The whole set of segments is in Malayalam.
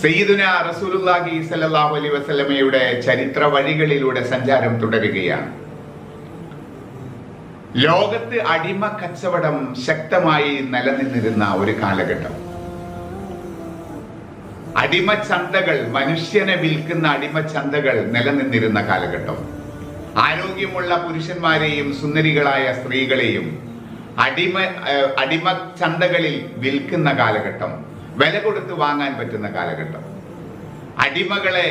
സയ്യിദുന റസൂലുല്ലാഹി സ്വല്ലല്ലാഹു അലൈഹി വസല്ലമയുടെ ചരിത്ര വഴികളിലൂടെ സഞ്ചാരം തുടരുകയാണ്. ലോകത്ത് അടിമ കച്ചവടം ശക്തമായി നിലനിന്നിരുന്ന ഒരു കാലഘട്ടം. അടിമ ചന്തകൾ മനുഷ്യനെ വിൽക്കുന്ന അടിമ ചന്തകൾ നിലനിന്നിരുന്ന കാലഘട്ടം. ആരോഗ്യമുള്ള പുരുഷന്മാരെയും സുന്ദരികളായ സ്ത്രീകളെയും അടിമ അടിമ ചന്തകളിൽ വിൽക്കുന്ന കാലഘട്ടം. വില കൊടുത്ത് വാങ്ങാൻ പറ്റുന്ന കാലഘട്ടം. അടിമകളെ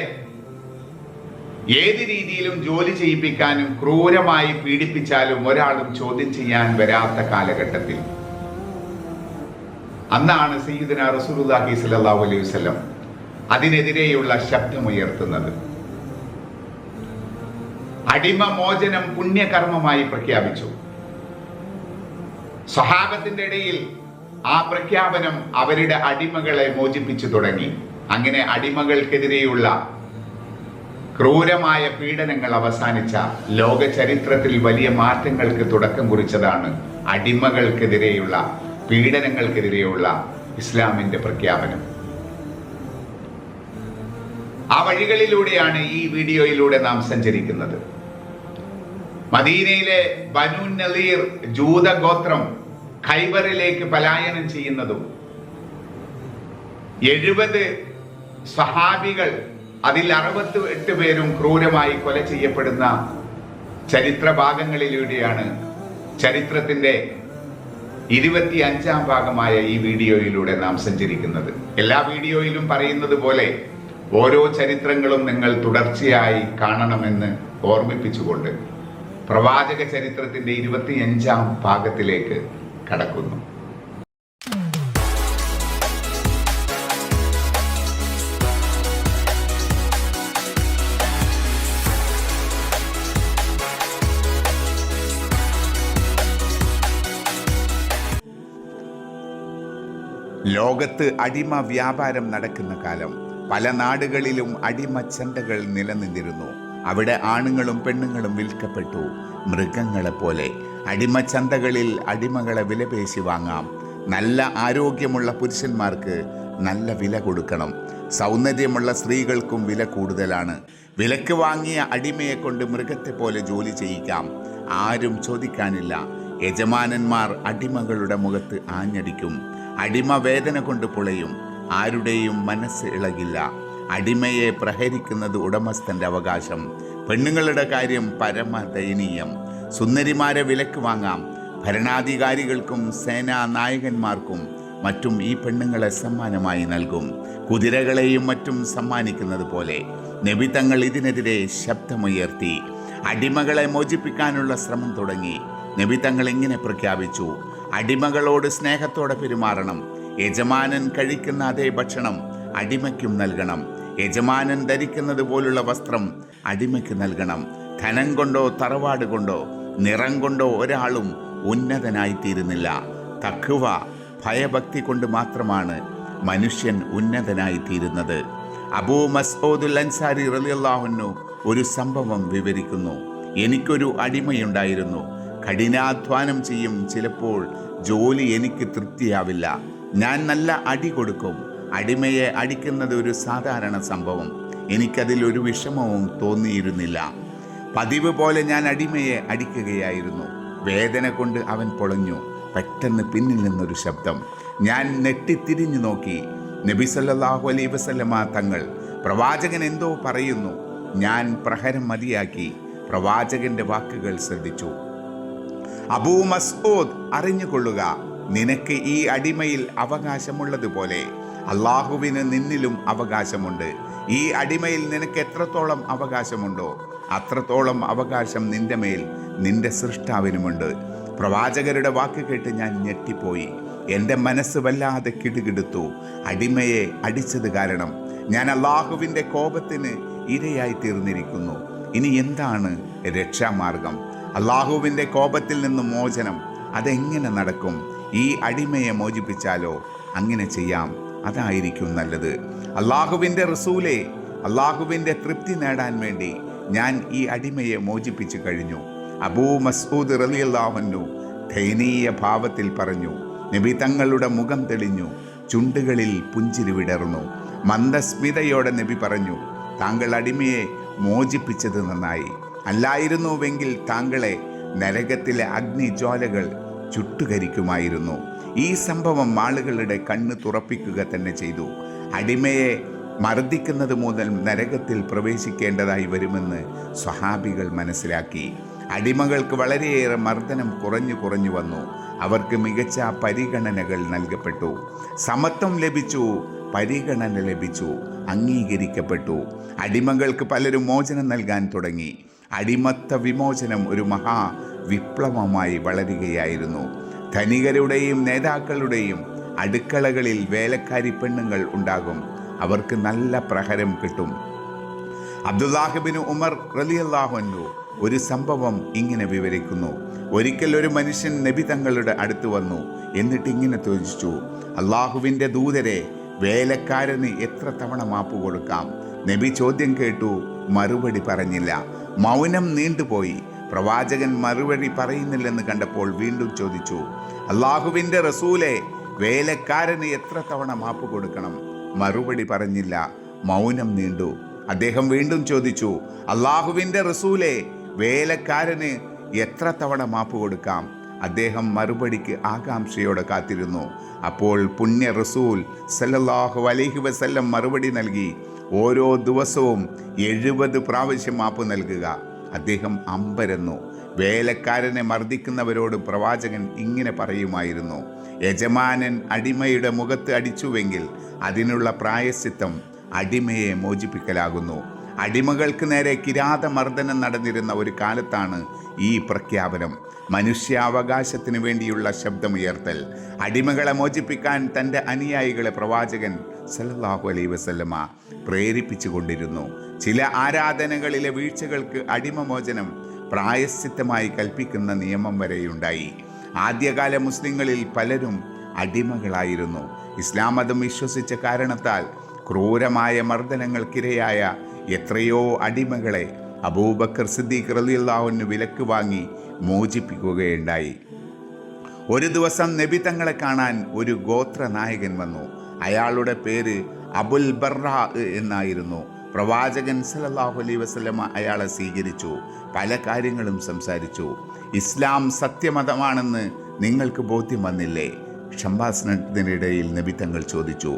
ഏത് രീതിയിലും ജോലി ചെയ്യിപ്പിക്കാനും ക്രൂരമായി പീഡിപ്പിച്ചാലും ഒരാളും ചോദ്യം ചെയ്യാൻ വരാത്ത കാലഘട്ടത്തിൽ. അന്നാണ് സയ്യിദിന റസൂലുള്ളാഹി സ്വല്ലല്ലാഹു അലൈഹി വസ്ലം അതിനെതിരെയുള്ള ശബ്ദമുയർത്തുന്നത്. അടിമ മോചനം പുണ്യകർമ്മമായി പ്രഖ്യാപിച്ചു. സഹാബത്തിന്റെ ഇടയിൽ ആ പ്രഖ്യാപനം അവരുടെ അടിമകളെ മോചിപ്പിച്ചു തുടങ്ങി. അങ്ങനെ അടിമകൾക്കെതിരെയുള്ള ക്രൂരമായ പീഡനങ്ങൾ അവസാനിച്ച ലോക ചരിത്രത്തിൽ വലിയ മാറ്റങ്ങൾക്ക് തുടക്കം കുറിച്ചതാണ് അടിമകൾക്കെതിരെയുള്ള പീഡനങ്ങൾക്കെതിരെയുള്ള ഇസ്ലാമിന്റെ പ്രഖ്യാപനം. ആ വഴികളിലൂടെയാണ് ഈ വീഡിയോയിലൂടെ നാം സഞ്ചരിക്കുന്നത്. മദീനയിലെ ബനു നലീർ ജൂതഗോത്രം ഖൈബറിലേക്ക് പലായനം ചെയ്യുന്നതും എഴുപത് സഹാബികൾ അതിൽ അറുപത്തി എട്ട് പേരും ക്രൂരമായി കൊല ചെയ്യപ്പെടുന്ന ചരിത്ര ഭാഗങ്ങളിലൂടെയാണ് ചരിത്രത്തിന്റെ ഇരുപത്തി അഞ്ചാം ഭാഗമായ ഈ വീഡിയോയിലൂടെ നാം സഞ്ചരിക്കുന്നത്. എല്ലാ വീഡിയോയിലും പറയുന്നത് പോലെ ഓരോ ചരിത്രങ്ങളും നിങ്ങൾ തുടർച്ചയായി കാണണമെന്ന് ഓർമ്മിപ്പിച്ചുകൊണ്ട് പ്രവാചക ചരിത്രത്തിന്റെ ഇരുപത്തിയഞ്ചാം ഭാഗത്തിലേക്ക് കടക്കുന്നു. ലോകത്ത് അടിമ വ്യാപാരം നടക്കുന്ന കാലം പല നാടുകളിലും അടിമ ചന്തകൾ നിലനിന്നിരുന്നു. അവിടെ ആണുങ്ങളും പെണ്ണുങ്ങളും വിൽക്കപ്പെട്ടു. മൃഗങ്ങളെ പോലെ അടിമ ചന്തകളിൽ അടിമകളെ വിലപേശി വാങ്ങാം. നല്ല ആരോഗ്യമുള്ള പുരുഷന്മാർക്ക് നല്ല വില കൊടുക്കണം. സൗന്ദര്യമുള്ള സ്ത്രീകൾക്കും വില കൂടുതലാണ്. വിലക്ക് വാങ്ങിയ അടിമയെ കൊണ്ട് മൃഗത്തെ പോലെ ജോലി ചെയ്യിക്കാം. ആരും ചോദിക്കാനില്ല. യജമാനന്മാർ അടിമകളുടെ മുഖത്ത് ആഞ്ഞടിക്കും. അടിമ വേദന കൊണ്ട് പുളയും. ആരുടെയും മനസ്സ് ഇളകില്ല. അടിമയെ പ്രഹരിക്കുന്നത് ഉടമസ്ഥന്റെ അവകാശം. പെണ്ണുങ്ങളുടെ കാര്യം പരമ ദയനീയം സുന്ദരിമാരെ വിലക്ക് വാങ്ങാം. ഭരണാധികാരികൾക്കും സേനാ നായകന്മാർക്കും മറ്റും ഈ പെണ്ണുങ്ങളെ സമ്മാനമായി നൽകും. കുതിരകളെയും മറ്റും സമ്മാനിക്കുന്നത് പോലെ നബി തങ്ങൾ ഇതിനെതിരെ ശബ്ദമുയർത്തി അടിമകളെ മോചിപ്പിക്കാനുള്ള ശ്രമം തുടങ്ങി. നബി തങ്ങൾ ഇങ്ങനെ പ്രഖ്യാപിച്ചു അടിമകളോട് സ്നേഹത്തോടെ പെരുമാറണം. യജമാനൻ കഴിക്കുന്ന അതേ ഭക്ഷണം അടിമയ്ക്കും നൽകണം. യജമാനൻ ധരിക്കുന്നത് പോലുള്ള വസ്ത്രം അടിമയ്ക്ക് നൽകണം. ധനം കൊണ്ടോ തറവാട് കൊണ്ടോ നിറം കൊണ്ടോ ഒരാളും ഉന്നതനായിത്തീരുന്നില്ല. തക്കുവ ഭയഭക്തി കൊണ്ട് മാത്രമാണ് മനുഷ്യൻ ഉന്നതനായിത്തീരുന്നത്. അബൂ മസ്ഊദുൽ അൻസാരി റലിയല്ലാഹുന്നു ഒരു സംഭവം വിവരിക്കുന്നു. എനിക്കൊരു അടിമയുണ്ടായിരുന്നു. കഠിനാധ്വാനം ചെയ്യും. ചിലപ്പോൾ ജോലി എനിക്ക് തൃപ്തിയാവില്ല. ഞാൻ നല്ല അടി കൊടുക്കും. അടിമയെ അടിക്കുന്നത് ഒരു സാധാരണ സംഭവം. എനിക്കതിൽ ഒരു വിഷമവും തോന്നിയിരുന്നില്ല. പതിവ് പോലെ ഞാൻ അടിമയെ അടിക്കുകയായിരുന്നു. വേദന കൊണ്ട് അവൻ പൊളഞ്ഞു. പെട്ടെന്ന് പിന്നിൽ നിന്നൊരു ശബ്ദം. ഞാൻ നെട്ടിത്തിരിഞ്ഞു നോക്കി. നബി സല്ലല്ലാഹു അലൈഹി വസല്ലമ തങ്ങൾ പ്രവാചകൻ എന്തോ പറയുന്നു. ഞാൻ പ്രഹരം മതിയാക്കി. പ്രവാചകന്റെ വാക്കുകൾ ശ്രദ്ധിച്ചു. അബൂ മസ്ഊദ് അറിഞ്ഞുകൊള്ളുക. നിനക്ക് ഈ അടിമയിൽ അവകാശമുള്ളതുപോലെ അള്ളാഹുവിന് നിന്നിലും അവകാശമുണ്ട്. ഈ അടിമയിൽ നിനക്ക് എത്രത്തോളം അവകാശമുണ്ടോ അത്രത്തോളം അവകാശം നിന്റെ മേൽ നിന്റെ സൃഷ്ടാവിനുമുണ്ട്. പ്രവാചകരുടെ വാക്ക് കേട്ട് ഞാൻ ഞെട്ടിപ്പോയി. എന്റെ മനസ്സ് വല്ലാതെ കിടുകിടുത്തു. അടിമയെ അടിച്ചത് കാരണം ഞാൻ അള്ളാഹുവിന്റെ കോപത്തിന് ഇരയായി തീർന്നിരിക്കുന്നു. ഇനി എന്താണ് രക്ഷാമാർഗം? അള്ളാഹുവിന്റെ കോപത്തിൽ നിന്ന് മോചനം അതെങ്ങനെ നടക്കും? ഈ അടിമയെ മോചിപ്പിച്ചാലോ? അങ്ങനെ ചെയ്യാം. അതായിരിക്കും നല്ലത്. അള്ളാഹുവിന്റെ റസൂലെ അള്ളാഹുവിന്റെ തൃപ്തി നേടാൻ വേണ്ടി ഞാൻ ഈ അടിമയെ മോചിപ്പിച്ചു കഴിഞ്ഞു. അബൂ മസ്ഊദ് റലിയല്ലാഹുന്നു ദയനീയ ഭാവത്തിൽ പറഞ്ഞു നബി തങ്ങളുടെ മുഖം തെളിഞ്ഞു ചുണ്ടുകളിൽ പുഞ്ചിരി വിടർന്നു. മന്ദസ്മിതയോടെ നബി പറഞ്ഞു താങ്കൾ അടിമയെ മോചിപ്പിച്ചത് നന്നായി. അല്ലായിരുന്നുവെങ്കിൽ താങ്കളെ നരകത്തിലെ അഗ്നിജ്വാലകൾ ചുട്ടുകരിക്കുമായിരുന്നു. ഈ സംഭവം ആളുകളുടെ കണ്ണ് തുറപ്പിക്കുക തന്നെ ചെയ്തു. അടിമയെ മർദ്ദിക്കുന്നത് മുതൽ നരകത്തിൽ പ്രവേശിക്കേണ്ടതായി വരുമെന്ന് സ്വഹാബികൾ മനസ്സിലാക്കി. അടിമകൾക്ക് വളരെയേറെ മർദ്ദനം കുറഞ്ഞു കുറഞ്ഞു വന്നു. അവർക്ക് മികച്ച പരിഗണനകൾ നൽകപ്പെട്ടു. സമത്വം ലഭിച്ചു. പരിഗണന ലഭിച്ചു. അംഗീകരിക്കപ്പെട്ടു. അടിമകൾക്ക് പലരും മോചനം നൽകാൻ തുടങ്ങി. അടിമത്ത വിമോചനം ഒരു മഹാ വിപ്ലവമായി വളരുകയായിരുന്നു. ധനികരുടെയും നേതാക്കളുടെയും അടുക്കളകളിൽ വേലക്കാരി പെണ്ണുങ്ങൾ ഉണ്ടാകും. അവർക്ക് നല്ല പ്രഹരം കിട്ടും. അബ്ദുല്ലാഹിബിന് ഉമർ റലിയല്ലാഹുന്നു ഒരു സംഭവം ഇങ്ങനെ വിവരിക്കുന്നു. ഒരിക്കൽ ഒരു മനുഷ്യൻ നബി തങ്ങളുടെ അടുത്ത് വന്നു. എന്നിട്ട് ഇങ്ങനെ ചോദിച്ചു അള്ളാഹുവിന്റെ ദൂതരെ വേലക്കാരന് എത്ര തവണ മാപ്പ് കൊടുക്കാം? നബി ചോദ്യം കേട്ടു മറുപടി പറഞ്ഞില്ല. മൗനം നീണ്ടുപോയി. പ്രവാചകൻ മറുപടി പറയുന്നില്ലെന്ന് കണ്ടപ്പോൾ വീണ്ടും ചോദിച്ചു അള്ളാഹുവിന്റെ റസൂലെ വേലക്കാരന് എത്ര തവണ മാപ്പ് കൊടുക്കണം? മറുപടി പറഞ്ഞില്ല. മൗനം നീണ്ടു. അദ്ദേഹം വീണ്ടും ചോദിച്ചു അള്ളാഹുവിന്റെ റസൂലെ വേലക്കാരന് എത്ര തവണ മാപ്പ് കൊടുക്കാം? അദ്ദേഹം മറുപടിക്ക് ആകാംക്ഷയോടെ കാത്തിരുന്നു. അപ്പോൾ പുണ്യ റസൂൽ സല്ലല്ലാഹു അലൈഹി വസല്ലം മറുപടി നൽകി ഓരോ ദിവസവും എഴുപത് പ്രാവശ്യം മാപ്പ് നൽകുക. അദ്ദേഹം അമ്പരന്നു. വേലക്കാരനെ മർദ്ദിക്കുന്നവരോട് പ്രവാചകൻ ഇങ്ങനെ പറയുമായിരുന്നു യജമാനൻ അടിമയുടെ മുഖത്ത് അടിച്ചുവെങ്കിൽ അതിനുള്ള പ്രായശ്ചിത്തം അടിമയെ മോചിപ്പിക്കലാകുന്നു. അടിമകൾക്ക് നേരെ കിരാതമർദ്ദനം നടന്നിരുന്ന ഒരു കാലത്താണ് ഈ പ്രഖ്യാപനം. മനുഷ്യാവകാശത്തിന് വേണ്ടിയുള്ള ശബ്ദമുയർത്തൽ. അടിമകളെ മോചിപ്പിക്കാൻ തന്റെ അനുയായികളെ പ്രവാചകൻ സല്ലല്ലാഹു അലൈഹി വസല്ലമ പ്രേരിപ്പിച്ചുകൊണ്ടിരുന്നു. ചില ആരാധനകളിലെ വീഴ്ചകൾക്ക് അടിമമോചനം പ്രായശ്ചിത്തമായി കൽപ്പിക്കുന്ന നിയമം വരെയുണ്ടായി. ആദ്യകാല മുസ്ലിങ്ങളിൽ പലരും അടിമകളായിരുന്നു. ഇസ്ലാം മതം വിശ്വസിച്ച കാരണത്താൽ ക്രൂരമായ മർദ്ദനങ്ങൾക്കിരയായ എത്രയോ അടിമകളെ അബൂബക്കർ സിദ്ദീഖ് റളിയല്ലാഹുവിന് വിലക്ക് വാങ്ങി മോചിപ്പിക്കുകയുണ്ടായി. ഒരു ദിവസം നബി തങ്ങളെ കാണാൻ ഒരു ഗോത്ര നായകൻ വന്നു. അയാളുടെ പേര് അബുൽ ബർറ എന്നായിരുന്നു. പ്രവാചകൻ സല്ലല്ലാഹു അലൈ വസ്ലമ അയാളെ സ്വീകരിച്ചു പല കാര്യങ്ങളും സംസാരിച്ചു. ഇസ്ലാം സത്യമതമാണെന്ന് നിങ്ങൾക്ക് ബോധ്യം വന്നില്ലേ? സംഭാഷണത്തിനിടയിൽ നബി തങ്ങൾ ചോദിച്ചു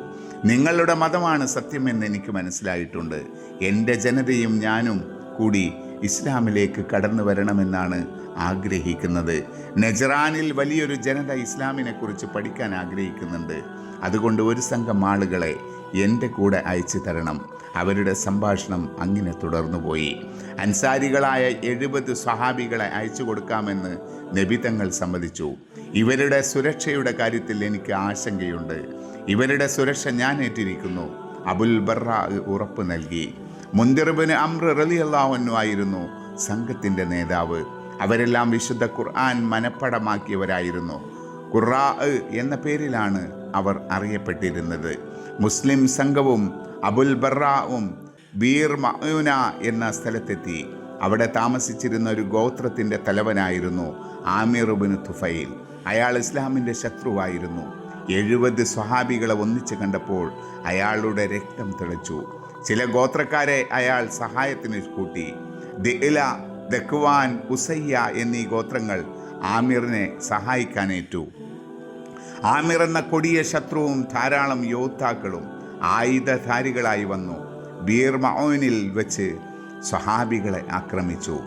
നിങ്ങളുടെ മതമാണ് സത്യമെന്ന് എനിക്ക് മനസ്സിലായിട്ടുണ്ട്. എന്റെ ജനതയും ഞാനും കൂടി ഇസ്ലാമിലേക്ക് കടന്നു വരണമെന്നാണ് ആഗ്രഹിക്കുന്നത്. നജറാനിൽ വലിയൊരു ജനത ഇസ്ലാമിനെക്കുറിച്ച് പഠിക്കാൻ ആഗ്രഹിക്കുന്നുണ്ട്. അതുകൊണ്ട് ഒരു സംഘം ആളുകളെ എന്റെ കൂടെ അയച്ചു തരണം. അവരുടെ സംഭാഷണം അങ്ങനെ തുടർന്നുപോയി അൻസാരികളായ എഴുപത് സ്വഹാബികളെ അയച്ചു കൊടുക്കാമെന്ന് നബിതങ്ങൾ സമ്മതിച്ചു. ഇവരുടെ സുരക്ഷയുടെ കാര്യത്തിൽ എനിക്ക് ആശങ്കയുണ്ട്. ഇവരുടെ സുരക്ഷ ഞാൻ ഏറ്റിരിക്കുന്നു അബുൽ ബർറ ഉറപ്പ് നൽകി. മുന്തിർബിന് അമ്ര റലി ആയിരുന്നു സംഘത്തിന്റെ നേതാവ്. അവരെല്ലാം വിശുദ്ധ ഖുർആൻ മനപ്പടമാക്കിയവരായിരുന്നു ഖുറാ എന്ന പേരിലാണ് അവർ അറിയപ്പെട്ടിരുന്നത്. മുസ്ലിം സംഘവും അബുൽ ബറാവും ബീർ മയൂന എന്ന സ്ഥലത്തെത്തി. അവിടെ താമസിച്ചിരുന്ന ഒരു ഗോത്രത്തിന്റെ തലവനായിരുന്നു ആമിറുബിന് തുഫൈൽ. അയാൾ ഇസ്ലാമിന്റെ ശത്രുവായിരുന്നു. എഴുപത് സ്വഹാബികളെ ഒന്നിച്ചു കണ്ടപ്പോൾ അയാളുടെ രക്തം തിളച്ചു. ചില ഗോത്രക്കാരെ അയാൾ സഹായത്തിന് കൂട്ടി. ദില ദഖ്വാൻ ഉസയ്യ എന്നീ ഗോത്രങ്ങൾ ആമിറിനെ സഹായിക്കാനേറ്റു. ആമിർ എന്ന കൊടിയ ശത്രുവും ധാരാളം യോദ്ധാക്കളും ആയുധധാരികളായി വന്നു. ബീർ മൗനിൽ വെച്ച് സ്വഹാബികളെ ആക്രമിച്ചു.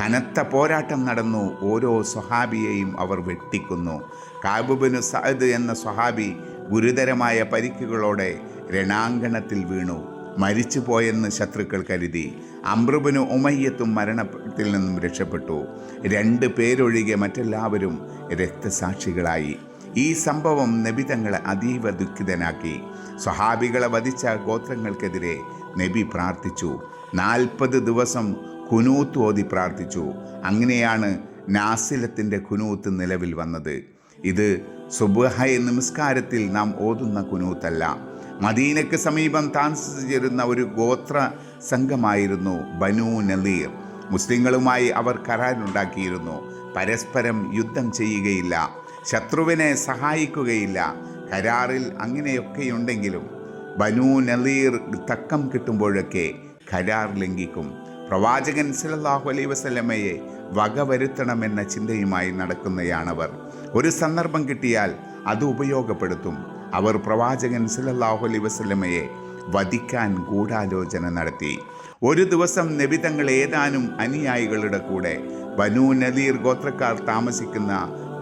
കനത്ത പോരാട്ടം നടന്നു. ഓരോ സ്വഹാബിയെയും അവർ വെട്ടിക്കുന്നു. കാബുബിനു സഅദ് എന്ന സ്വഹാബി ഗുരുതരമായ പരിക്കുകളോടെ രണാങ്കണത്തിൽ വീണു. മരിച്ചുപോയെന്ന് ശത്രുക്കൾ കരുതി. അമ്രുബിന് ഉമയ്യത്തും മരണത്തിൽ നിന്നും രക്ഷപ്പെട്ടു. രണ്ട് പേരൊഴികെ മറ്റെല്ലാവരും രക്തസാക്ഷികളായി. ഈ സംഭവം നബിതങ്ങളെ അതീവ ദുഃഖിതനാക്കി. സ്വഹാബികളെ വധിച്ച ഗോത്രങ്ങൾക്കെതിരെ നബി പ്രാർത്ഥിച്ചു. നാൽപ്പത് ദിവസം കുനൂത്ത് ഓതി പ്രാർത്ഥിച്ചു. അങ്ങനെയാണ് നാസിലത്തിന്റെ കുനൂത്ത് നിലവിൽ വന്നത്. ഇത് സുബഹയ നമസ്കാരത്തിൽ നാം ഓതുന്ന കുനൂത്തല്ല. മദീനയ്ക്ക് സമീപം താമസിച്ചിരുന്ന ഒരു ഗോത്ര സംഘമായിരുന്നു ബനു നലീർ മുസ്ലിങ്ങളുമായി അവർ കരാറുണ്ടാക്കിയിരുന്നു പരസ്പരം യുദ്ധം ചെയ്യുകയില്ല. ശത്രുവിനെ സഹായിക്കുകയില്ല. കരാറിൽ അങ്ങനെയൊക്കെയുണ്ടെങ്കിലും ബനു നലീർ തക്കം കിട്ടുമ്പോഴൊക്കെ കരാർ ലംഘിക്കും. പ്രവാചകൻ സല്ലല്ലാഹു അലൈഹി വസല്ലമയെ വകവരുത്തണമെന്ന ചിന്തയുമായി നടക്കുന്നയാണവർ. ഒരു സന്ദർഭം കിട്ടിയാൽ അത് ഉപയോഗപ്പെടുത്തും. അവർ പ്രവാചകൻ സല്ലല്ലാഹു അലൈ വസല്ലമയെ വധിക്കാൻ ഗൂഢാലോചന നടത്തി. ഒരു ദിവസം നബിതങ്ങൾ ഏതാനും അനുയായികളുടെ കൂടെ ബനു നലീർ ഗോത്രക്കാർ താമസിക്കുന്ന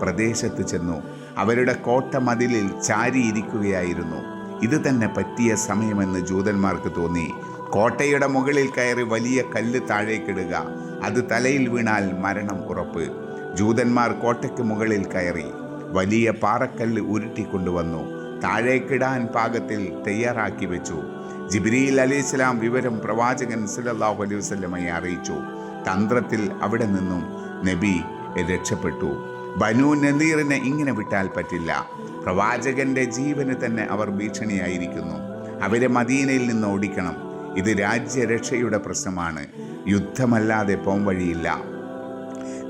പ്രദേശത്ത് ചെന്നു. അവരുടെ കോട്ട മതിലിൽ ചാരിയിരിക്കുകയായിരുന്നു. ഇത് തന്നെ പറ്റിയ സമയമെന്ന് ജൂതന്മാർക്ക് തോന്നി. കോട്ടയുടെ മുകളിൽ കയറി വലിയ കല്ല് താഴേക്കിടുക. അത് തലയിൽ വീണാൽ മരണം ഉറപ്പ്. ജൂതന്മാർ കോട്ടയ്ക്ക് മുകളിൽ കയറി. വലിയ പാറക്കല്ല് ഉരുട്ടിക്കൊണ്ടുവന്നു. താഴേക്കിടാൻ പാകത്തിൽ തയ്യാറാക്കി വെച്ചു. ജിബ്രീൽ അലി ഇസ്ലാം വിവരം പ്രവാചകൻ സല്ലല്ലാഹു അലൈഹി അറിയിച്ചു. തന്ത്രത്തിൽ അവിടെ നിന്നും നബി രക്ഷപ്പെട്ടു. ബനു നദീറിനെ ഇങ്ങനെ വിട്ടാൽ പറ്റില്ല. പ്രവാചകന്റെ ജീവന് തന്നെ അവർ ഭീഷണിയായിരിക്കുന്നു. അവരെ മദീനയിൽ നിന്ന് ഓടിക്കണം. ഇത് രാജ്യരക്ഷയുടെ പ്രശ്നമാണ്. യുദ്ധമല്ലാതെ പോം വഴിയില്ല.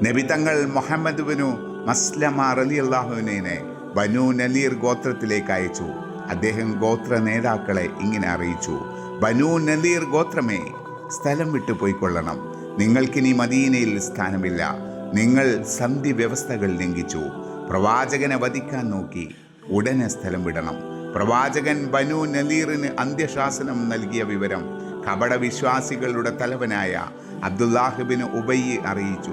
നബി തങ്ങൾ മുഹമ്മദ് ബനു മസ്ലമ റലി അള്ളാഹുവിനെ ബനു നലീർ ഗോത്രത്തിലേക്ക് അയച്ചു. അദ്ദേഹം ഗോത്ര നേതാക്കളെ ഇങ്ങനെ അറിയിച്ചു. ബനു നലീർ ഗോത്രമേ സ്ഥലം വിട്ടു പോയിക്കൊള്ളണം നിങ്ങൾക്കിനി മദീനയിൽ സ്ഥാനമില്ല. നിങ്ങൾ സന്ധി വ്യവസ്ഥകൾ ലംഘിച്ചു. പ്രവാചകനെ വധിക്കാൻ നോക്കി. ഉടനെ സ്ഥലം വിടണം. പ്രവാചകൻ ബനു നലീറിന് അന്ത്യശാസനം നൽകിയ വിവരം കപട വിശ്വാസികളുടെ തലവനായ അബ്ദുല്ലാഹിബിന് ഉബയ്യ് അറിയിച്ചു.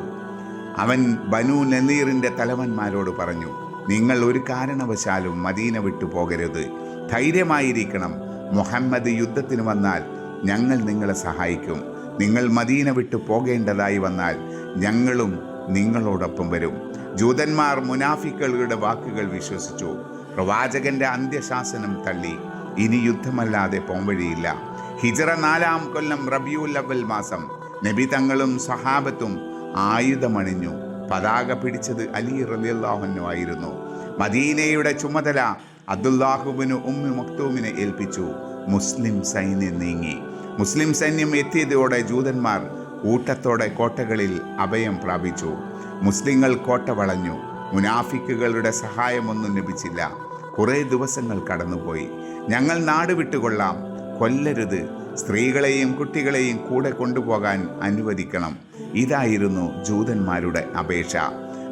അവൻ ബനു നലീറിന്റെ തലവന്മാരോട് പറഞ്ഞു നിങ്ങൾ ഒരു കാരണവശാലും മദീന വിട്ടു പോകരുത്. ധൈര്യമായിരിക്കണം. മുഹമ്മദ് യുദ്ധത്തിന് വന്നാൽ ഞങ്ങൾ നിങ്ങളെ സഹായിക്കും. നിങ്ങൾ മദീന വിട്ടു പോകേണ്ടതായി വന്നാൽ ഞങ്ങളും നിങ്ങളോടൊപ്പം വരും. ജൂതന്മാർ മുനാഫിക്കളുടെ വാക്കുകൾ വിശ്വസിച്ചു. പ്രവാചകന്റെ അന്ത്യശാസനം തള്ളി. ഇനി യുദ്ധമല്ലാതെ പോംവഴിയില്ല. ഹിജറ നാലാം കൊല്ലം റബിയുൽ അവൽ മാസം നബി തങ്ങളും സഹാബത്തും ആയുധമണിഞ്ഞു. പതാക പിടിച്ചത് അലി റലിയല്ലാഹുനു ആയിരുന്നു. മദീനയുടെ ചുമതല അബ്ദുല്ലാഹുബിന് ഉമ്മി മക്തൂമിനെ ഏൽപ്പിച്ചു. മുസ്ലിം സൈന്യം നീങ്ങി. മുസ്ലിം സൈന്യം എത്തിയതോടെ ജൂതന്മാർ കൂട്ടത്തോടെ കോട്ടകളിൽ അഭയം പ്രാപിച്ചു. മുസ്ലിങ്ങൾ കോട്ട വളഞ്ഞു. മുനാഫിക്കുകളുടെ സഹായമൊന്നും ലഭിച്ചില്ല. കുറേ ദിവസങ്ങൾ കടന്നുപോയി. ഞങ്ങൾ നാട് വിട്ടുകൊള്ളാം. കൊല്ലരുത്. സ്ത്രീകളെയും കുട്ടികളെയും കൂടെ കൊണ്ടുപോകാൻ അനുവദിക്കണം. ഇതായിരുന്നു ജൂതന്മാരുടെ അപേക്ഷ.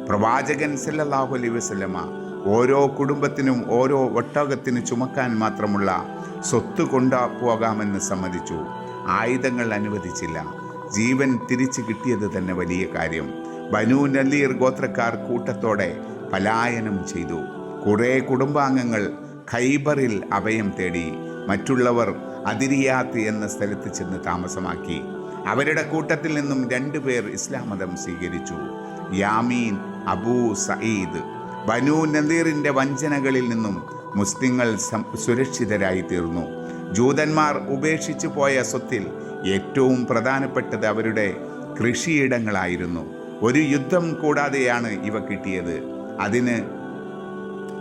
പ്രവാചകൻ സല്ലല്ലാഹു അലൈഹി വസല്ലമ ഓരോ കുടുംബത്തിനും ഓരോ ഒട്ടകത്തിന് ചുമക്കാൻ മാത്രമുള്ള സ്വത്ത് കൊണ്ടുപോകാമെന്ന് സമ്മതിച്ചു. ആയുധങ്ങൾ അനുവദിച്ചില്ല. ജീവൻ തിരിച്ചു കിട്ടിയത് തന്നെ വലിയ കാര്യം. ബനു നല്ലീർ ഗോത്രക്കാർ കൂട്ടത്തോടെ പലായനം ചെയ്തു. കുറേ കുടുംബാംഗങ്ങൾ ഖൈബറിൽ അഭയം തേടി. മറ്റുള്ളവർ അതിരിയാത്ത് എന്ന സ്ഥലത്ത് ചെന്ന് താമസമാക്കി. അവരുടെ കൂട്ടത്തിൽ നിന്നും രണ്ടുപേർ ഇസ്ലാം മതം സ്വീകരിച്ചു. യാമീൻ അബൂ സഈദ്. ബനു നദീറിന്റെ വഞ്ചനകളിൽ നിന്നും മുസ്ലിങ്ങൾ സുരക്ഷിതരായി തീർന്നു. ജൂതന്മാർ ഉപേക്ഷിച്ചു പോയ സ്വത്തിൽ ഏറ്റവും പ്രധാനപ്പെട്ടത് അവരുടെ കൃഷിയിടങ്ങളായിരുന്നു. ഒരു യുദ്ധം കൂടാതെയാണ് ഇവ കിട്ടിയത്. അതിന്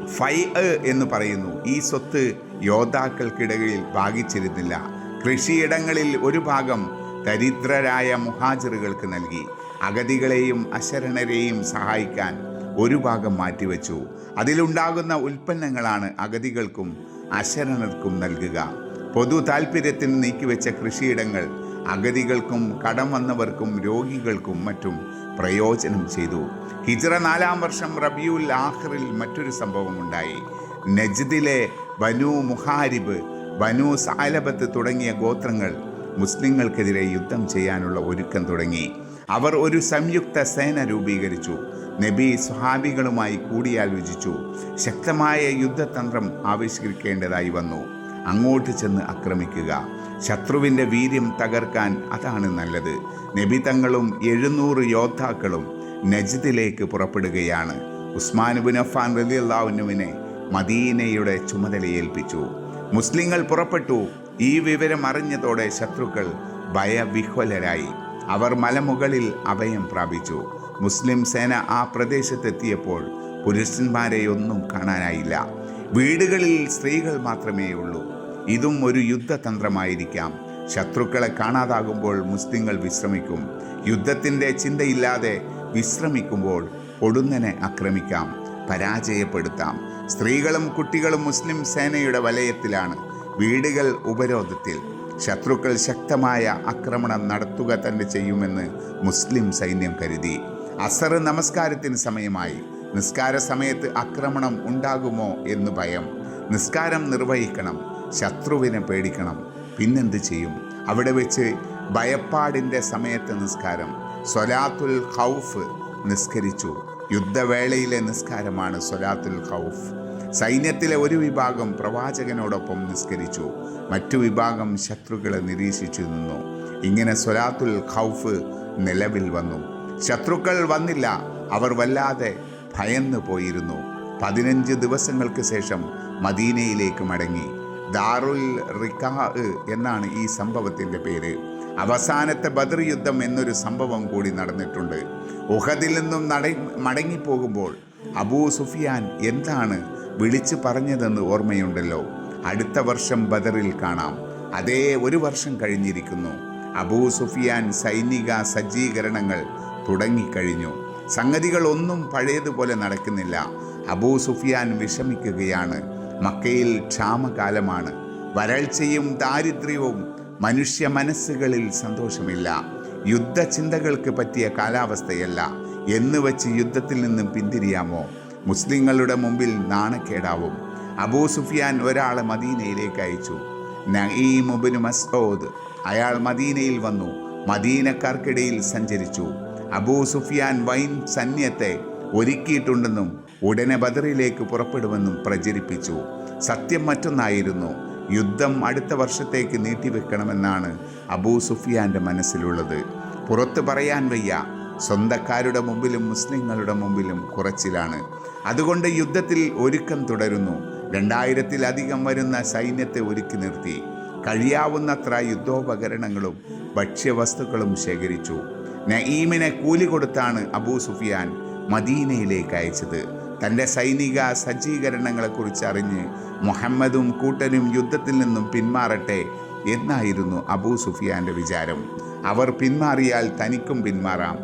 ഫൈ എന്ന് പറയുന്നു. ഈ സ്വത്ത് യോദ്ധാക്കൾക്കിടയിൽ ഭാഗിച്ചിരുന്നില്ല. കൃഷിയിടങ്ങളിൽ ഒരു ഭാഗം ദരിദ്രരായ മുഹാജിറുകൾക്ക് നൽകി. അഗതികളെയും അശരണരെയും സഹായിക്കാൻ ഒരു ഭാഗം മാറ്റിവെച്ചു. അതിലുണ്ടാകുന്ന ഉൽപ്പന്നങ്ങളാണ് അഗതികൾക്കും അശരണർക്കും നൽകുക. പൊതു താൽപ്പര്യത്തിന് നീക്കിവെച്ച കൃഷിയിടങ്ങൾ അഗതികൾക്കും കടം വന്നവർക്കും രോഗികൾക്കും മറ്റും പ്രയോജനം ചെയ്തു. ഹിജ്റ നാലാം വർഷം റബിയുൽ ആഹ്റിൽ മറ്റൊരു സംഭവം ഉണ്ടായി നജ്ദിലെ ബനു മുഹാരിബ് ബനു സാലബത്ത് തുടങ്ങിയ ഗോത്രങ്ങൾ മുസ്ലിങ്ങൾക്കെതിരെ യുദ്ധം ചെയ്യാനുള്ള ഒരുക്കം തുടങ്ങി. അവർ ഒരു സംയുക്ത സേന രൂപീകരിച്ചു. നബി സ്വഹാബികളുമായി കൂടിയാലോചിച്ചു. ശക്തമായ യുദ്ധതന്ത്രം ആവിഷ്കരിക്കേണ്ടതായി വന്നു. അങ്ങോട്ട് ചെന്ന് ആക്രമിക്കുക. ശത്രുവിന്റെ വീര്യം തകർക്കാൻ അതാണ് നല്ലത്. നബി തങ്ങളും എഴുന്നൂറ് യോദ്ധാക്കളും നജിദിലേക്ക് പുറപ്പെടുകയാണ്. ഉസ്മാൻ ബിൻ അഫാൻ റലി അള്ളാഹുനുവിനെ മദീനയുടെ ചുമതലയേൽപ്പിച്ചു. മുസ്ലിങ്ങൾ പുറപ്പെട്ടു. ഈ വിവരം അറിഞ്ഞതോടെ ശത്രുക്കൾ ഭയവിഹ്വലരായി. അവർ മലമുകളിൽ അഭയം പ്രാപിച്ചു. മുസ്ലിം സേന ആ പ്രദേശത്തെത്തിയപ്പോൾ പുരുഷന്മാരെയൊന്നും കാണാനായില്ല. വീടുകളിൽ സ്ത്രീകൾ മാത്രമേ ഉള്ളൂ ഇതും ഒരു യുദ്ധതന്ത്രമായിരിക്കാം. ശത്രുക്കളെ കാണാതാകുമ്പോൾ മുസ്ലിങ്ങൾ വിശ്രമിക്കും. യുദ്ധത്തിന്റെ ചിന്തയില്ലാതെ വിശ്രമിക്കുമ്പോൾ പൊടുന്നനെ ആക്രമിക്കാം. പരാജയപ്പെടുത്താം. സ്ത്രീകളും കുട്ടികളും മുസ്ലിം സേനയുടെ വലയത്തിലാണ്. വീടുകൾ ഉപരോധത്തിൽ. ശത്രുക്കൾ ശക്തമായ ആക്രമണം നടത്തുക തന്നെ ചെയ്യുമെന്ന് മുസ്ലിം സൈന്യം കരുതി. അസർ നമസ്കാരത്തിന് സമയമായി. നിസ്കാര സമയത്ത് ആക്രമണം ഉണ്ടാകുമോ എന്ന് ഭയം. നിസ്കാരം നിർവഹിക്കണം. ശത്രുവിനെ പേടിക്കണം. പിന്നെന്ത് ചെയ്യും? അവിടെ വെച്ച് ഭയപ്പാടിന്റെ സമയത്തെ നിസ്കാരം. സൊലാത്തുൽ ഖൗഫ് നിസ്കരിച്ചു. യുദ്ധവേളയിലെ നിസ്കാരമാണ് സൊലാത്തുൽ ഖൗഫ്. സൈന്യത്തിലെ ഒരു വിഭാഗം പ്രവാചകനോടൊപ്പം നിസ്കരിച്ചു. മറ്റു വിഭാഗം ശത്രുക്കളെ നിരീക്ഷിച്ചു നിന്നു. ഇങ്ങനെ സൊലാത്തുൽ ഖൗഫ് നിലവിൽ വന്നു. ശത്രുക്കൾ വന്നില്ല. അവർ വല്ലാതെ ഭയന്നു പോയിരുന്നു. പതിനഞ്ച് ദിവസങ്ങൾക്ക് ശേഷം മദീനയിലേക്ക് മടങ്ങി. ദാറുൽ റിക്കാ എന്നാണ് ഈ സംഭവത്തിന്റെ പേര്. അവസാനത്തെ ബദർ യുദ്ധം എന്നൊരു സംഭവം കൂടി നടന്നിട്ടുണ്ട്. ഉഹദിൽ നിന്നും നട മടങ്ങിപ്പോകുമ്പോൾ അബൂ സുഫിയാൻ എന്താണ് വിളിച്ചു പറഞ്ഞതെന്ന് ഓർമ്മയുണ്ടല്ലോ? അടുത്ത വർഷം ബദറിൽ കാണാം. അതേ ഒരു വർഷം കഴിഞ്ഞിരിക്കുന്നു. അബൂ സുഫിയാൻ സൈനിക സജ്ജീകരണങ്ങൾ തുടങ്ങിക്കഴിഞ്ഞു. സംഗതികൾ ഒന്നും പഴയതുപോലെ നടക്കുന്നില്ല. അബൂ സുഫിയാൻ വിഷമിക്കുകയാണ്. മക്കയിൽ ക്ഷാമകാലമാണ്. വരൾച്ചയും ദാരിദ്ര്യവും മനുഷ്യ മനസ്സുകളിൽ സന്തോഷമില്ല. യുദ്ധചിന്തകൾക്ക് പറ്റിയ കാലാവസ്ഥയല്ല. എന്ന് വെച്ച് യുദ്ധത്തിൽ നിന്നും പിന്തിരിയാമോ? മുസ്ലിങ്ങളുടെ മുമ്പിൽ നാണക്കേടാവും. അബൂ സുഫിയാൻ ഒരാളെ മദീനയിലേക്ക് അയച്ചു. നഈമുബിന് മസ്ഊദ് അയാൾ മദീനയിൽ വന്നു. മദീനക്കാർക്കിടയിൽ സഞ്ചരിച്ചു. അബൂ സുഫിയാൻ വൈൻ സന്യത്തെ ഒരുക്കിയിട്ടുണ്ടെന്നും ഉടനെ ബദറിലേക്ക് പുറപ്പെടുമെന്നും പ്രചരിപ്പിച്ചു. സത്യം മറ്റൊന്നായിരുന്നു. യുദ്ധം അടുത്ത വർഷത്തേക്ക് നീട്ടിവെക്കണമെന്നാണ് അബൂ സുഫിയാന്റെ മനസ്സിലുള്ളത്. പുറത്തു പറയാൻ വയ്യ. സ്വന്തക്കാരുടെ മുമ്പിലും മുസ്ലിങ്ങളുടെ മുമ്പിലും കുറച്ചിലാണ്. അതുകൊണ്ട് യുദ്ധത്തിൽ ഒരുക്കം തുടരുന്നു. രണ്ടായിരത്തിലധികം വരുന്ന സൈന്യത്തെ ഒരുക്കി നിർത്തി. കഴിയാവുന്നത്ര യുദ്ധോപകരണങ്ങളും ഭക്ഷ്യവസ്തുക്കളും ശേഖരിച്ചു. നഈമിനെ കൂലി കൊടുത്താണ് അബൂ സുഫിയാൻ മദീനയിലേക്ക് അയച്ചത്. തന്റെ സൈനിക സജ്ജീകരണങ്ങളെക്കുറിച്ച് അറിഞ്ഞ് മുഹമ്മദും കൂട്ടനും യുദ്ധത്തിൽ നിന്നും പിന്മാറട്ടെ എന്നായിരുന്നു അബൂ സുഫിയാന്റെ വിചാരം. അവർ പിന്മാറിയാൽ തനിക്കും പിന്മാറാം.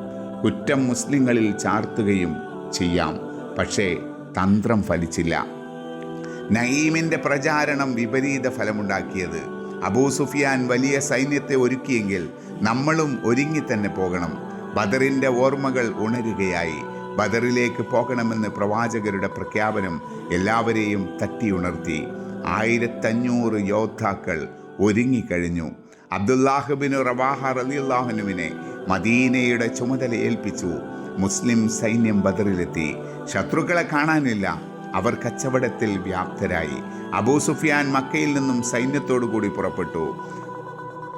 കുറ്റം മുസ്ലിങ്ങളിൽ ചാർത്തുകയും ചെയ്യാം. പക്ഷേ തന്ത്രം ഫലിച്ചില്ല. നയീമിന്റെ പ്രചാരണം വിപരീത ഫലമുണ്ടാക്കിയത്. അബൂ സുഫിയാൻ വലിയ സൈന്യത്തെ ഒരുക്കിയെങ്കിൽ നമ്മളും ഒരുങ്ങി തന്നെ പോകണം. ബദറിന്റെ ഓർമ്മകൾ ഉണരുകയായി. ബദറിലേക്ക് പോകണമെന്ന് പ്രവാചകരുടെ പ്രഖ്യാപനം എല്ലാവരെയും തട്ടിയുണർത്തി. ആയിരത്തഞ്ഞൂറ് യോദ്ധാക്കൾ ഒരുങ്ങിക്കഴിഞ്ഞു. അബ്ദുല്ലാഹബിന് റവാഹ റലിയുല്ലാഹുനുവിനെ മദീനയുടെ ചുമതല ഏൽപ്പിച്ചു. മുസ്ലിം സൈന്യം ബദറിലെത്തി. ശത്രുക്കളെ കാണാനില്ല. അവർ കച്ചവടത്തിൽ വ്യാപ്തരായി. അബൂ സുഫിയാൻ മക്കയിൽ നിന്നും സൈന്യത്തോടു കൂടി പുറപ്പെട്ടു.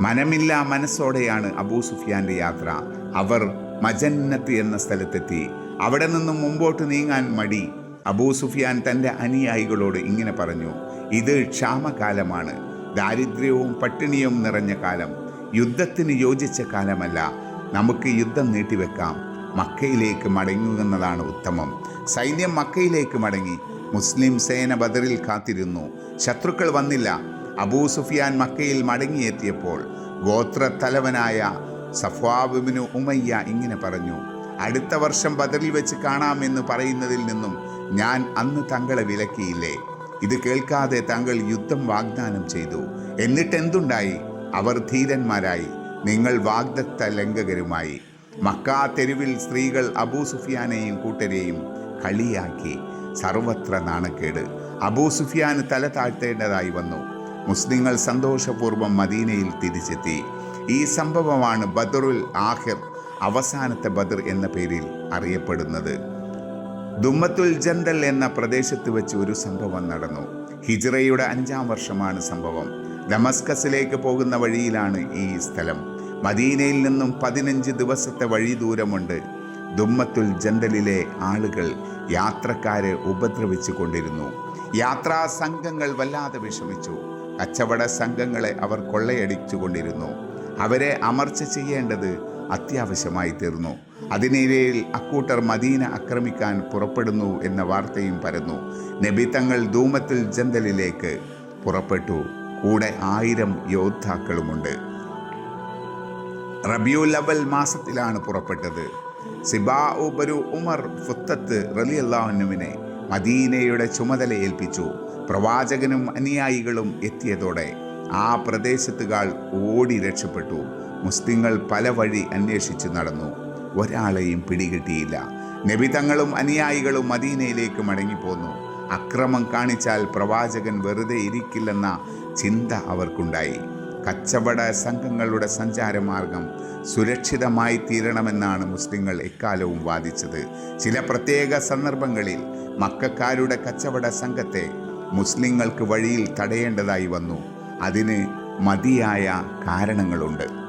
മനമില്ല മനസ്സോടെയാണ് അബൂ സുഫിയാന്റെ യാത്ര. അവർ മജന്നത്ത് എന്ന സ്ഥലത്തെത്തി. അവിടെ നിന്നും മുമ്പോട്ട് നീങ്ങാൻ മടി. അബൂ സുഫിയാൻ തന്റെ അനുയായികളോട് ഇങ്ങനെ പറഞ്ഞു ഇത് ക്ഷാമകാലമാണ്. ദാരിദ്ര്യവും പട്ടിണിയും നിറഞ്ഞ കാലം. യുദ്ധത്തിന് യോജിച്ച കാലമല്ല. നമുക്ക് യുദ്ധം നീട്ടിവെക്കാം. മക്കയിലേക്ക് മടങ്ങുന്നതാണ് ഉത്തമം. സൈന്യം മക്കയിലേക്ക് മടങ്ങി. മുസ്ലിം സേന ബദറിൽ കാത്തിരുന്നു. ശത്രുക്കൾ വന്നില്ല. അബൂ സുഫിയാൻ മക്കയിൽ മടങ്ങിയെത്തിയപ്പോൾ ഗോത്രത്തലവനായ സഫ്വാബിനു ഉമയ്യ ഇങ്ങനെ പറഞ്ഞു അടുത്ത വർഷം ബദറിൽ വെച്ച് കാണാമെന്ന് പറയുന്നതിൽ നിന്നും ഞാൻ അന്ന് തങ്ങളെ വിലക്കിയില്ലേ? ഇത് കേൾക്കാതെ തങ്ങൾ യുദ്ധം വാഗ്ദാനം ചെയ്തു. എന്നിട്ട് എന്തുണ്ടായി അവർ ധീരന്മാരായി. നിങ്ങൾ വാഗ്ദത്ത ലംഘകരുമായി. മക്കാ തെരുവിൽ സ്ത്രീകൾ അബൂ സുഫിയാനെയും കൂട്ടരെയും കളിയാക്കി. സർവത്ര നാണക്കേട്. അബൂ സുഫിയാന് തല താഴ്ത്തേണ്ടതായി വന്നു. മുസ്ലിങ്ങൾ സന്തോഷപൂർവം മദീനയിൽ തിരിച്ചെത്തി. ഈ സംഭവമാണ് ബദറുൽ ആഹിർ അവസാനത്തെ ബദർ എന്ന പേരിൽ അറിയപ്പെടുന്നത്. ദുമ്മത്തുൽ ജന്തൽ എന്ന പ്രദേശത്ത് വെച്ച് ഒരു സംഭവം നടന്നു. ഹിജ്റയുടെ അഞ്ചാം വർഷമാണ് സംഭവം. ഡമസ്കസിലേക്ക് പോകുന്ന വഴിയിലാണ് ഈ സ്ഥലം. മദീനയിൽ നിന്നും പതിനഞ്ച് ദിവസത്തെ വഴി ദൂരമുണ്ട്. ദുമ്മത്തുൽ ജന്തലിലെ ആളുകൾ യാത്രക്കാരെ ഉപദ്രവിച്ചു കൊണ്ടിരുന്നു യാത്രാ സംഘങ്ങൾ വല്ലാതെ വിഷമിച്ചു. കച്ചവട സംഘങ്ങളെ അവർ കൊള്ളയടിച്ചു കൊണ്ടിരുന്നു അവരെ അമർച്ച ചെയ്യേണ്ടത് അത്യാവശ്യമായി തീർന്നു. അതിനിടയിൽ അക്കൂട്ടർ മദീന ആക്രമിക്കാൻ പുറപ്പെടുന്നു എന്ന വാർത്തയും പരന്നു. നബി തങ്ങൾ ധൂമത്തിൽ ജന്തലിലേക്ക് പുറപ്പെട്ടു. കൂടെ ആയിരം യോദ്ധാക്കളുമുണ്ട്. റബിയുൽ അവൽ മാസത്തിലാണ് പുറപ്പെട്ടത്. സിബാ ഉബരു ഉമർ ഫുത്തത്ത് റലി അള്ളാഹുനുവിനെ മദീനയുടെ ചുമതല ഏൽപ്പിച്ചു. പ്രവാചകനും അനുയായികളും എത്തിയതോടെ ആ പ്രദേശത്തുകാൾ ഓടി രക്ഷപ്പെട്ടു. മുസ്ലിങ്ങൾ പല വഴി അന്വേഷിച്ച് നടന്നു. ഒരാളെയും പിടികിട്ടിയില്ല. നബി തങ്ങളും അനുയായികളും മദീനയിലേക്ക് മടങ്ങിപ്പോന്നു. അക്രമം കാണിച്ചാൽ പ്രവാചകൻ വെറുതെ ഇരിക്കില്ലെന്ന ചിന്ത അവർക്കുണ്ടായി. കച്ചവട സംഘങ്ങളുടെ സഞ്ചാരമാർഗം സുരക്ഷിതമായി തീരണമെന്നാണ് മുസ്ലിങ്ങൾ എക്കാലവും വാദിച്ചത്. ചില പ്രത്യേക സന്ദർഭങ്ങളിൽ മക്കാരുടെ കച്ചവട സംഘത്തെ മുസ്ലിങ്ങൾക്ക് വഴിയിൽ തടയേണ്ടതായി വന്നു. അതിന് മതിയായ കാരണങ്ങളുണ്ട്.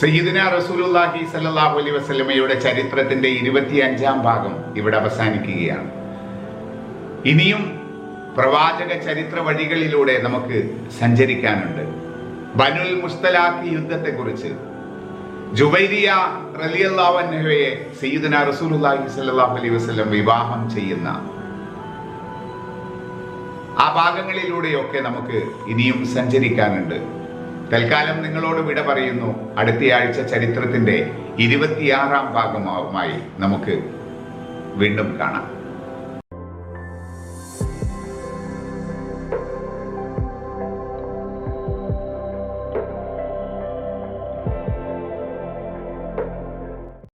സയ്യിദിന റസൂലുള്ളാഹി സല്ലല്ലാഹു അലൈഹി വസല്ലമയുടെ ചരിത്രത്തിന്റെ ഇരുപത്തിയഞ്ചാം ഭാഗം ഇവിടെ അവസാനിക്കുകയാണ്. ഇനിയും പ്രവാചക ചരിത്ര വഴികളിലൂടെ നമുക്ക് സഞ്ചരിക്കാനുണ്ട്. ബനുൽ മുസ്തലാഖി യുദ്ധത്തെക്കുറിച്ച്. ജുബൈരിയ അൻഹയെ റസൂലുല്ലാഹി റസൂലുള്ളാഹി സ്വല്ലല്ലാഹു അലൈഹി വസല്ലം വിവാഹം ചെയ്യുന്ന ആ ഭാഗങ്ങളിലൂടെയൊക്കെ നമുക്ക് ഇനിയും സഞ്ചരിക്കാനുണ്ട്. തൽക്കാലം നിങ്ങളോട് വിട പറയുന്നു. അടുത്തയാഴ്ച ചരിത്രത്തിന്റെ ഇരുപത്തിയാറാം ഭാഗമായി നമുക്ക് വീണ്ടും കാണാം.